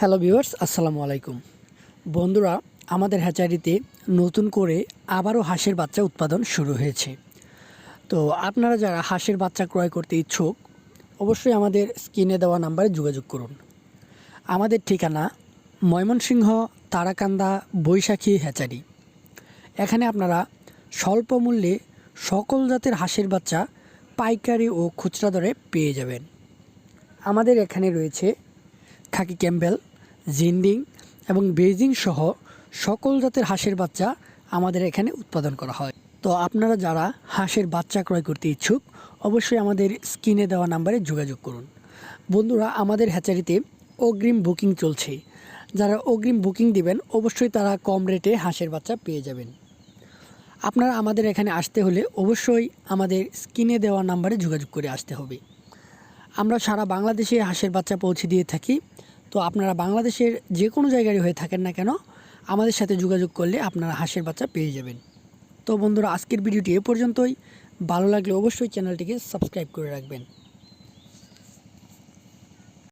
Hello viewers আসসালামু আলাইকুম। বন্ধুরা, আমাদের হ্যাচারিতে নতুন করে আবারও হাঁসের বাচ্চা উৎপাদন শুরু হয়েছে। তো আপনারা যারা হাঁসের বাচ্চা ক্রয় করতে ইচ্ছুক, অবশ্যই আমাদের স্ক্রিনে দেওয়া নাম্বারে যোগাযোগ করুন। আমাদের ঠিকানা ময়মনসিংহ, তারাকান্দা, বৈশাখী হ্যাচারি এখানে আপনারা স্বল্প মূল্যে সকল জাতের হাঁসের বাচ্চা পাইকারি ও খুচরা দরে পেয়ে যাবেন। আমাদের এখানে রয়েছে খাকি ক্যাম্বেল জিন্ডিং এবং বেজিং সহ সকল জাতের হাঁসের বাচ্চা আমাদের এখানে উৎপাদন করা হয়। তো আপনারা যারা হাঁসের বাচ্চা ক্রয় করতে ইচ্ছুক, অবশ্যই আমাদের স্ক্রিনে দেওয়া নাম্বারে যোগাযোগ করুন। বন্ধুরা, আমাদের হ্যাচারিতে অগ্রিম বুকিং চলছে। যারা অগ্রিম বুকিং দিবেন, অবশ্যই তারা কম রেটে হাঁসের বাচ্চা পেয়ে যাবেন। আপনারা আমাদের এখানে আসতে হলে অবশ্যই আমাদের স্ক্রিনে দেওয়া নাম্বারে যোগাযোগ করে আসতে হবে। আমরা সারা বাংলাদেশে হাঁসের বাচ্চা পৌঁছে দিয়ে থাকি। তো আপনারা বাংলাদেশের যে কোনো জায়গারই হয়ে থাকেন না কেন, আমাদের সাথে যোগাযোগ করলে আপনারা হাঁসের বাচ্চা পেয়ে যাবেন। তো বন্ধুরা, আজকের ভিডিওটি এ পর্যন্তই। ভালো লাগলে অবশ্যই চ্যানেলটিকে সাবস্ক্রাইব করে রাখবেন।